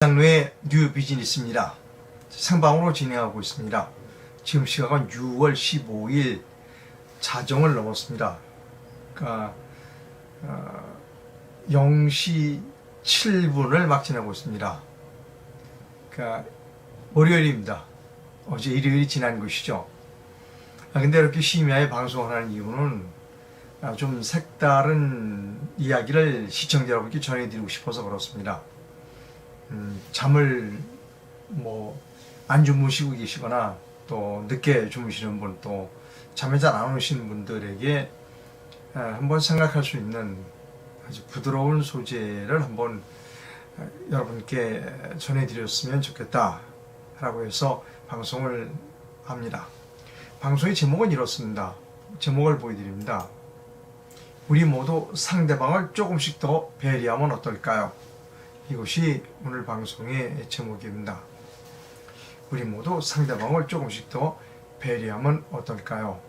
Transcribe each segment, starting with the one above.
장로의 뉴 비즈니스입니다. 생방으로 진행하고 있습니다. 지금 시각은 6월 15일 자정을 넘었습니다. 그러니까 어, 0시 7분을 막 지나고 있습니다. 그러니까 월요일입니다. 어제 일요일이 지난 것이죠. 아, 근데 이렇게 심야에 방송을 하는 이유는 아, 좀 색다른 이야기를 시청자 여러분께 전해드리고 싶어서 그렇습니다. 음, 잠을 뭐 안 주무시고 계시거나 또 늦게 주무시는 분 또 잠이 잘안 오시는 분들에게 아, 한번 생각할 수 있는 아주 부드러운 소재를 한번 아, 여러분께 전해드렸으면 좋겠다라고 해서 방송을 합니다. 방송의 제목은 이렇습니다. 제목을 보여드립니다. 우리 모두 상대방을 조금씩 더 배려하면 어떨까요? 이것이 오늘 방송의 제목입니다. 우리 모두 상대방을 조금씩 더 배려하면 어떨까요?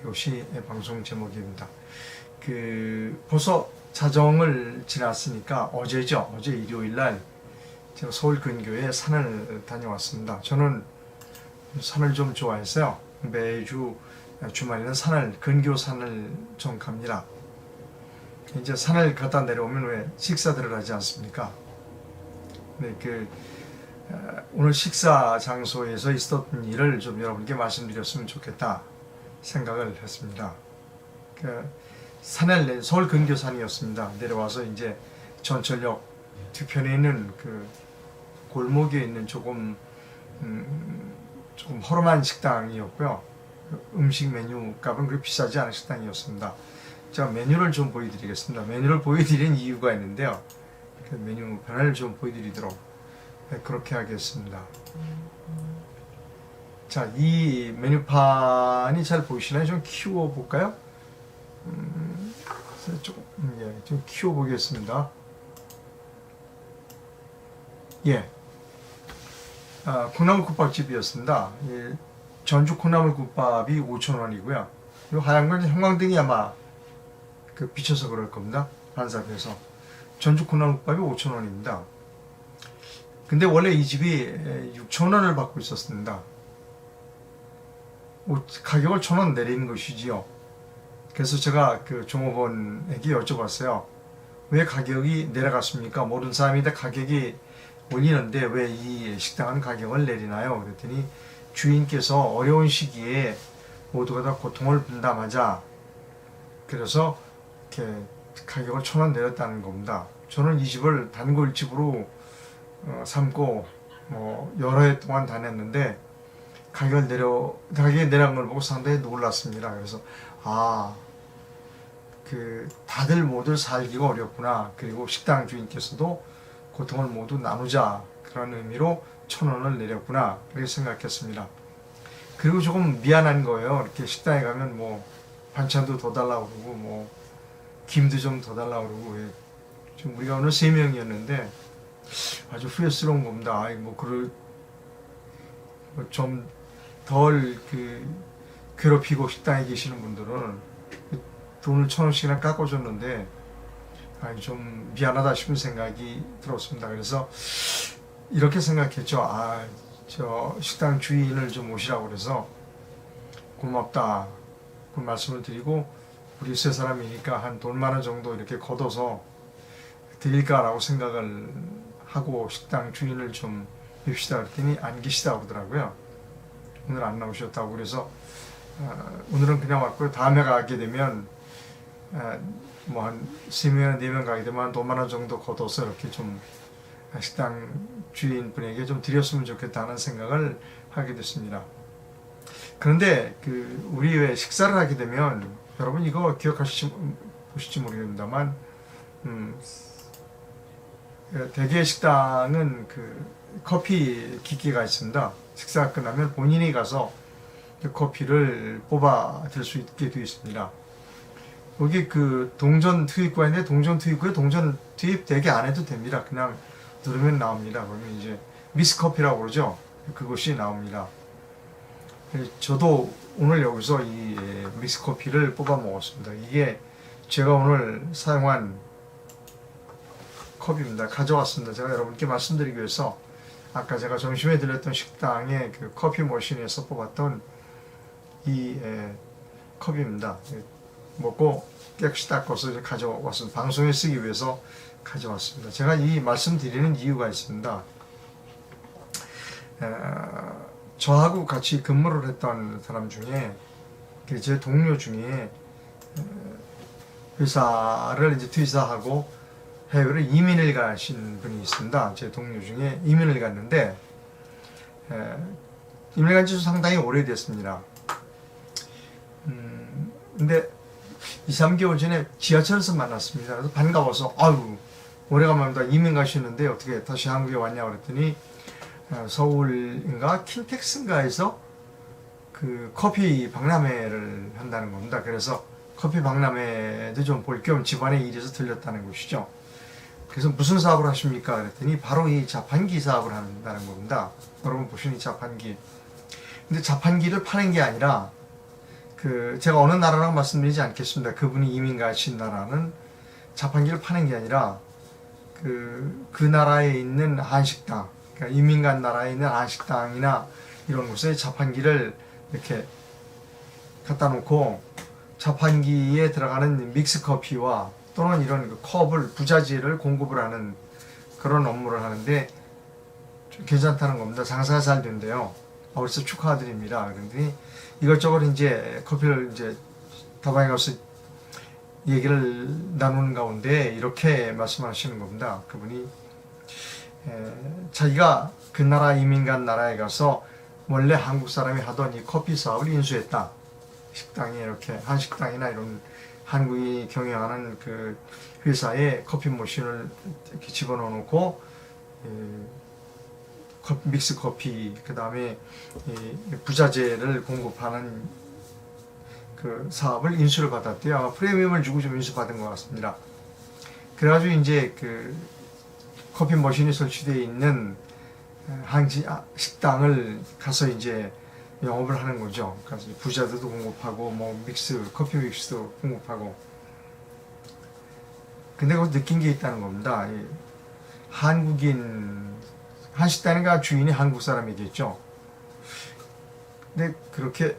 이것이 방송 제목입니다. 그 벌써 자정을 지났으니까 어제죠. 어제 일요일 날 제가 서울 근교에 산을 다녀왔습니다. 저는 산을 좀 좋아해서요. 매주 주말에는 산을 근교 산을 좀 갑니다. 이제 산을 갔다 내려오면 왜 식사들을 하지 않습니까? 네, 그 어, 오늘 식사 장소에서 있었던 일을 좀 여러분께 말씀드렸으면 좋겠다 생각을 했습니다. 그 산을 내- 서울 근교산이었습니다. 내려와서 이제 전철역 뒤편에 있는 그 골목에 있는 조금 음, 조금 허름한 식당이었고요. 그 음식 메뉴 값은 그렇게 비싸지 않은 식당이었습니다. 제가 메뉴를 좀 보여드리겠습니다. 메뉴를 보여드리는 이유가 있는데요. 그 메뉴 변화를 좀 보여드리도록 네, 그렇게 하겠습니다. 자, 이 메뉴판이 잘 보이시나요? 좀 키워 볼까요? 음, 조금 음, 예, 좀 키워 보겠습니다. 예, 아, 콩나물국밥집이었습니다. 예, 전주 콩나물국밥이 5,000원이고요. 이 하얀 건 형광등이 아마 그 비쳐서 그럴 겁니다. 반사돼서. 전주 콩나물국밥이 5,000원입니다. 근데 원래 이 집이 6,000원을 받고 있었습니다. 오- 가격을 1,000원 내리는 것이지요. 그래서 제가 그 종업원에게 여쭤봤어요. 왜 가격이 내려갔습니까? 모든 사람인데 가격이 올리는데 왜 이 식당은 가격을 내리나요? 그랬더니 주인께서 어려운 시기에 모두가 다 고통을 분담하자. 그래서 이렇게 가격을 천 원 내렸다는 겁니다. 저는 이 집을 단골집으로 어, 삼고 뭐 여러 해 동안 다녔는데 가격을 내려 가격이 내려간 걸 보고 상당히 놀랐습니다. 그래서 아. 그 다들 모두 살기가 어렵구나. 그리고 식당 주인께서도 고통을 모두 나누자 그런 의미로 천 원을 내렸구나 그렇게 생각했습니다. 그리고 조금 미안한 거예요. 이렇게 식당에 가면 뭐 반찬도 더 달라고 그러고 뭐 김도 좀 더 달라고 그러고 예. 지금 우리가 오늘 세 명이었는데 아주 후회스러운 겁니다. 아이 뭐 그럴 좀덜 그 괴롭히고 식당에 계시는 분들은 돈을 천 원씩이나 깎아줬는데 아니 좀 미안하다 싶은 생각이 들었습니다. 그래서 이렇게 생각했죠. 아, 저 식당 주인을 좀 모시라고 그래서 고맙다. 그 말씀을 드리고 우리 세 사람이니까 한 돈만 원 정도 이렇게 걷어서 드릴까라고 생각을 하고 식당 주인을 좀 뵙시다 그랬더니 안 계시다 그러더라고요. 오늘 안 나오셨다고 그래서 어, 오늘은 그냥 왔고요. 다음에 가게 되면 뭐한 세 명, 네명 가게 되면 한 돈만 원 정도 걷어서 이렇게 좀 식당 주인분에게 좀 드렸으면 좋겠다는 생각을 하게 됐습니다. 그런데 그 우리 왜 식사를 하게 되면 여러분 이거 기억하실지 보실지 모르겠습니다만 음, 그 대개 식당은 그 커피 기계가 있습니다. 식사가 끝나면 본인이 가서 그 커피를 뽑아 들 수 있게 되어 있습니다. 여기 그 동전 투입구인데 동전 투입구에 동전 투입 되게 안 해도 됩니다. 그냥 누르면 나옵니다. 그러면 이제 미스 커피라고 그러죠. 그것이 나옵니다. 예, 저도 오늘 여기서 이 미스커피를 뽑아 먹었습니다. 이게 제가 오늘 사용한 컵입니다. 가져왔습니다. 제가 여러분께 말씀드리기 위해서 아까 제가 점심에 들렸던 식당의 그 커피 머신에서 뽑았던 이 에, 컵입니다. 예, 먹고 깨끗이 닦아서 가져왔습니다. 방송에 쓰기 위해서 가져왔습니다. 제가 이 말씀드리는 이유가 있습니다. 에, 저하고 같이 근무를 했던 사람 중에 그제 동료 중에 에, 회사를 이제 퇴사하고 해외로 이민을 가신 분이 있습니다. 제 동료 중에 이민을 갔는데 에, 이민을 간지 상당히 오래됐습니다. 음, 근데 2, 3개월 전에 지하철에서 만났습니다. 그래서 반가워서 아유 오래간만이다 이민 가시는데 어떻게 다시 한국에 왔냐 그랬더니 어, 서울인가 킨텍스인가에서 그 커피 박람회를 한다는 겁니다. 그래서 커피 박람회도 좀 볼 겸 집안의 일에서 들렸다는 것이죠. 그래서 무슨 사업을 하십니까? 그랬더니 바로 이 자판기 사업을 한다는 겁니다. 여러분 보시는 이 자판기. 근데 자판기를 파는 게 아니라 그 제가 어느 나라라고 말씀드리지 않겠습니다. 그분이 이민 가신 나라는 자판기를 파는 게 아니라 그, 그 나라에 있는 한식당, 그러니까 이민 간 나라에 있는 한식당이나 이런 곳에 자판기를 이렇게 갖다 놓고 자판기에 들어가는 믹스 커피와 또는 이런 그 컵을 부자재를 공급을 하는 그런 업무를 하는데 좀 괜찮다는 겁니다. 장사가 잘 된대요. 어, 그래서 축하드립니다. 그런데 이것저것 이제 커피를 이제 다방에 가서 얘기를 나누는 가운데 이렇게 말씀하시는 겁니다. 그분이 에, 자기가 그 나라 이민 간 나라에 가서 원래 한국 사람이 하던 이 커피 사업을 인수했다. 식당에 이렇게 한식당이나 이런 한국이 경영하는 그 회사에 커피 머신을 이렇게 집어넣어 놓고 믹스 커피 그 다음에 부자재를 공급하는 그 사업을 인수를 받았대요. 아마 프리미엄을 주고 좀 인수 받은 것 같습니다. 그래가지고 이제 그 커피 머신이 설치되어 있는 한지 아, 식당을 가서 이제 영업을 하는 거죠. 그래서 부자들도 공급하고 뭐 믹스 커피 믹스도 공급하고. 근데 거기서 느낀 게 있다는 겁니다. 이 한국인 한식당인가 주인이 한국 사람이겠죠. 근데 그렇게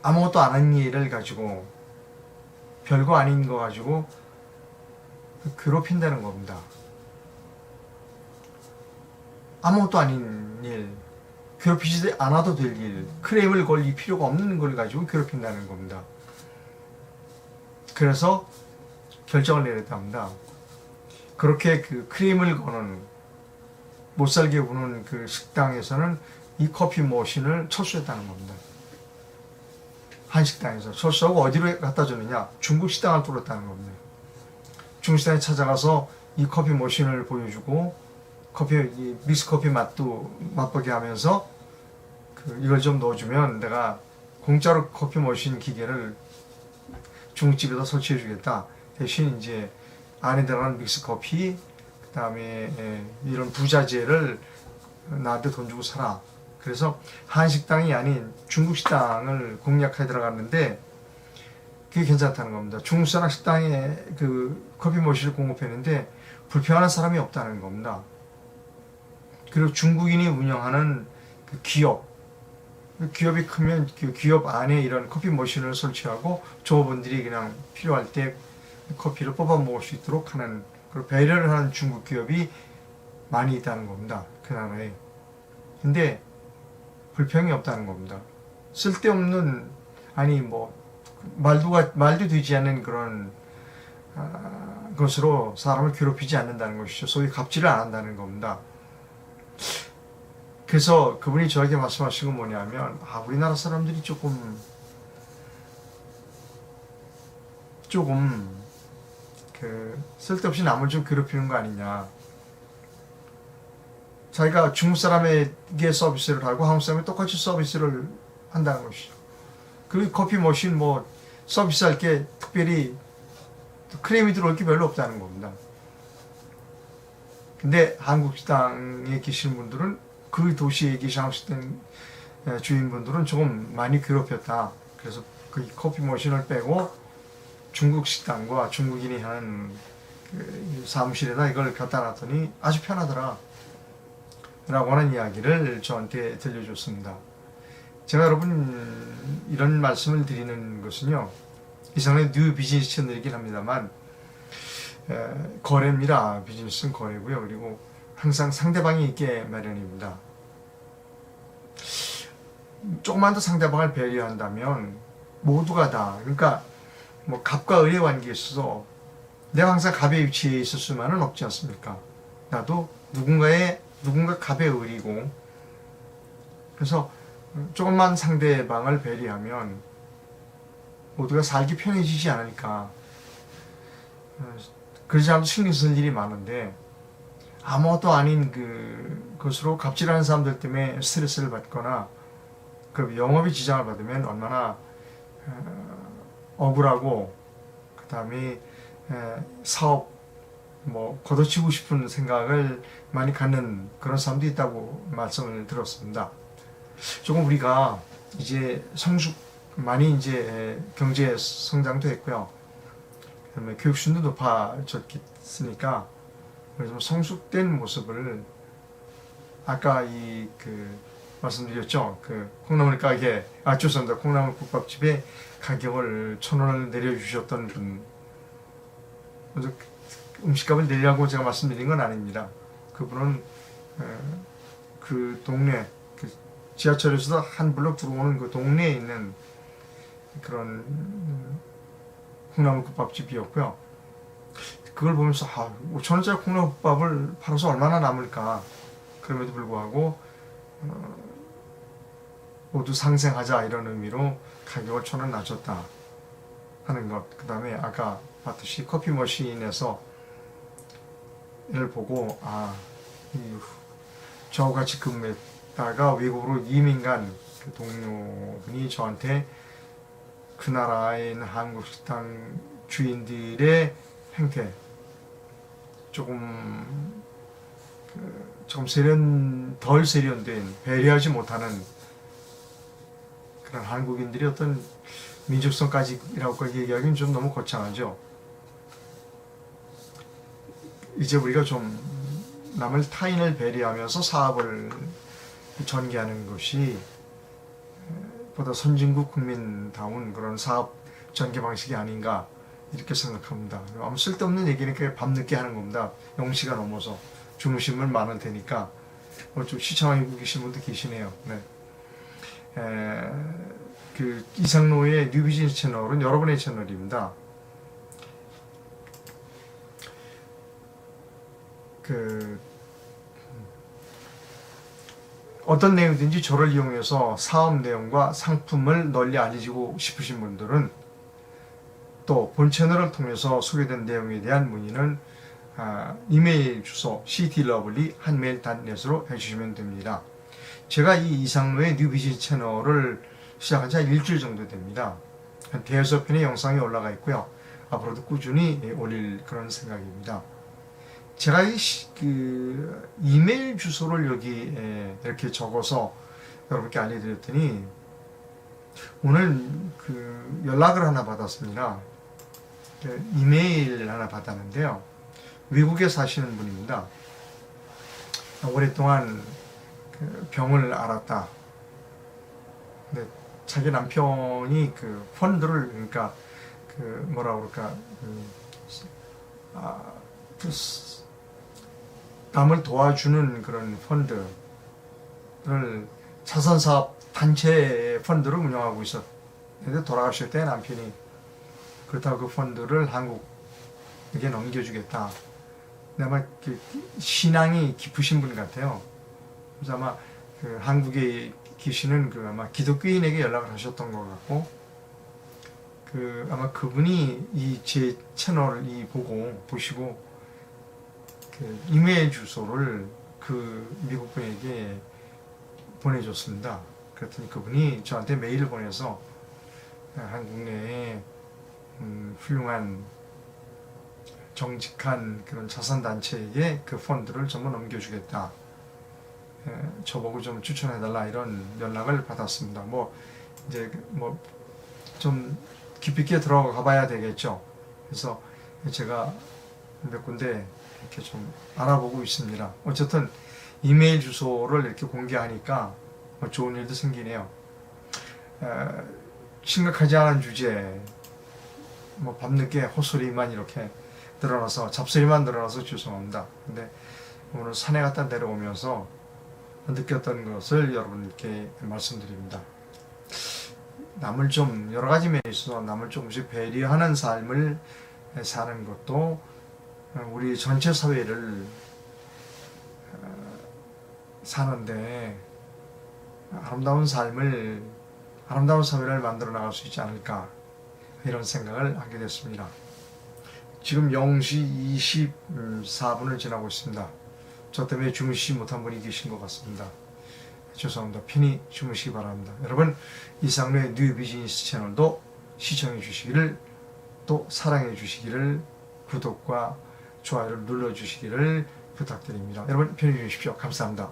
아무것도 안 한 일을 가지고 별거 아닌 거 가지고 괴롭힌다는 겁니다. 아무것도 아닌 일, 괴롭히지 않아도 될 일, 크레임을 걸릴 필요가 없는 걸 가지고 괴롭힌다는 겁니다. 그래서 결정을 내렸답니다. 그렇게 그 크림을 거는 못 살게 구는 그 식당에서는 이 커피 머신을 철수했다는 겁니다. 한 식당에서 철수하고 어디로 갖다 주느냐? 중국 식당을 뚫었다는 겁니다. 중국 식당에 찾아가서 이 커피 머신을 보여주고 커피 이 믹스 커피 맛도 맛보게 하면서 그 이걸 좀 넣어주면 내가 공짜로 커피 머신 기계를 중국집에다 설치해 주겠다. 대신 이제 안에 들어가는 믹스 커피 그 다음에 에, 이런 부자재를 나한테 돈 주고 사라. 그래서 한식당이 아닌 중국 식당을 공략해 들어갔는데 그게 괜찮다는 겁니다. 중국 사람 식당에 그 커피 머신을 공급했는데 불평하는 사람이 없다는 겁니다. 그리고 중국인이 운영하는 그 기업, 그 기업이 크면 그 기업 안에 이런 커피 머신을 설치하고 조업원들이 그냥 필요할 때 커피를 뽑아 먹을 수 있도록 하는 그리고 배려를 하는 중국 기업이 많이 있다는 겁니다. 그 나라에. 근데 불평이 없다는 겁니다. 쓸데없는 아니 뭐 말도가 말도 되지 않는 그런 아, 것으로 사람을 괴롭히지 않는다는 것이죠. 소위 갑질을 안 한다는 겁니다. 그래서 그분이 저에게 말씀하신 건 뭐냐면 아 우리나라 사람들이 조금 조금 그 쓸데없이 남을 좀 괴롭히는 거 아니냐. 자기가 중국 사람에게 서비스를 하고 한국 사람이 똑같이 서비스를 한다는 것이죠. 그리고 커피 머신 뭐 서비스할 게 특별히 크림이 들어올 게 별로 없다는 겁니다. 근데 한국 식당에 계신 분들은 그 도시에 식당 주인분들은 조금 많이 괴롭혔다. 그래서 그 커피 머신을 빼고 중국 식당과 중국인이 하는 그 사무실에다 이걸 갖다 놨더니 아주 편하더라. 라고 하는 이야기를 저한테 들려줬습니다. 제가 여러분 이런 말씀을 드리는 것은요. 이상의 뉴 비즈니스 채널이긴 합니다만 에, 거래입니다. 비즈니스는 거래고요. 그리고 항상 상대방이 있게 마련입니다. 조금만 더 상대방을 배려한다면 모두가 다 그러니까 뭐 갑과 을의 관계에 있어서 내가 항상 갑의 위치에 있을 수만은 없지 않습니까? 나도 누군가의 누군가 갑의 을이고 그래서 조금만 상대방을 배려하면 모두가 살기 편해지지 않으니까 어, 그러지 않아도 신경 쓸 일이 많은데 아무것도 아닌 그 것으로 갑질하는 사람들 때문에 스트레스를 받거나 그 영업에 지장을 받으면 얼마나 어, 억울하고 그 다음에 사업 뭐 걷어치고 싶은 생각을 많이 갖는 그런 사람도 있다고 말씀을 들었습니다. 조금 우리가 이제 성숙 많이 이제 경제 성장도 했고요. 그다음에 교육 수준도 높아졌으니까 그래서 뭐 성숙된 모습을 아까 이 그 말씀드렸죠. 그 콩나물 가게 아 죄송합니다. 콩나물 국밥집에 가격을 천 원을 내려주셨던 분 음식값을 내려고 제가 말씀드린 건 아닙니다. 그분은 에, 그 동네 그 지하철에서도 한 블록 들어오는 그 동네에 있는 그런 음, 콩나물 국밥집이었고요. 그걸 보면서 아, 5천 원짜리 콩나물 국밥을 팔아서 얼마나 남을까? 그럼에도 불구하고 어, 모두 상생하자 이런 의미로 가격을 천 원 낮췄다 하는 것. 그 다음에 아까 봤듯이 커피 머신에서 를 보고 아, 이 저와 같이 근무했다가 외국으로 이민 간 그 동료분이 저한테 그 나라에 있는 한국 식당 주인들의 행태 조금 그 조금 세련 덜 세련된 배려하지 못하는 그런 한국인들이 어떤 민족성까지라고 얘기하기는 좀 너무 거창하죠. 이제 우리가 좀 남을 타인을 배려하면서 사업을 전개하는 것이 보다 선진국 국민다운 그런 사업 전개 방식이 아닌가 이렇게 생각합니다. 아무 쓸데없는 얘기니까 밤늦게 하는 겁니다. 0시가 넘어서 주무신 분 많을 테니까 어, 좀 시청하고 계신 분도 계시네요. 네. 에, 그 이상로의 뉴비즈니스 채널은 여러분의 채널입니다. 그 어떤 내용이든지 저를 이용해서 사업 내용과 상품을 널리 알리고 싶으신 분들은 또 본 채널을 통해서 소개된 내용에 대한 문의는 아, 이메일 주소 ctlovely 한메일.net으로 해주시면 됩니다. 제가 이 이상로의 뉴비즈니스 채널을 시작한 지 한 일주일 정도 됩니다. 한 대여섯 편의 영상이 올라가 있고요. 앞으로도 꾸준히 올릴 그런 생각입니다. 제가 이 시- 그 이메일 주소를 여기 이렇게 적어서 여러분께 알려드렸더니 오늘 그 연락을 하나 받았습니다. 그 이메일 하나 받았는데요. 외국에 사시는 분입니다. 오랫동안 그 병을 앓았다. 근데 자기 남편이 그 펀드를 그러니까 그 뭐라 그럴까 음, 아, 그 스- 남을 도와주는 그런 펀드를 자선사업 단체 펀드를 운영하고 있었는데 돌아가실 때 남편이 그렇다고 그 펀드를 한국에게 넘겨주겠다. 아마 그 신앙이 깊으신 분 같아요. 그래서 아마 그 한국에 계시는 그 아마 기독교인에게 연락을 하셨던 것 같고 그 아마 그분이 이 제 채널 이 보고 보시고 그 이메일 주소를 그 미국 분에게 보내줬습니다. 그랬더니 그분이 저한테 메일을 보내서 한국 내에 음, 훌륭한 정직한 그런 자선단체에게 그 펀드를 전부 넘겨주겠다. 에, 저보고 좀 추천해달라 이런 연락을 받았습니다. 뭐 이제 뭐 좀 깊이 있게 들어가 봐야 되겠죠. 그래서 제가 몇 군데 이렇게 좀 알아보고 있습니다. 어쨌든 이메일 주소를 이렇게 공개하니까 뭐 좋은 일도 생기네요. 에, 심각하지 않은 주제, 뭐 밤늦게 헛소리만 이렇게 늘어나서 잡소리만 늘어나서 죄송합니다. 근데 오늘 산에 갔다 내려오면서 느꼈던 것을 여러분께 말씀드립니다. 남을 좀 여러 가지 면에 있어서 남을 조금씩 배려하는 삶을 사는 것도 우리 전체 사회를 어, 사는데 아름다운 삶을 아름다운 사회를 만들어 나갈 수 있지 않을까 이런 생각을 하게 됐습니다. 지금 0시 24분을 지나고 있습니다. 저 때문에 주무시지 못한 분이 계신 것 같습니다. 죄송합니다. 편히 주무시기 바랍니다. 여러분 이상로의 뉴 비즈니스 채널도 시청해 주시기를 또 사랑해 주시기를 구독과 좋아요를 눌러 주시기를 부탁드립니다. 여러분 편히 주십시오. 감사합니다.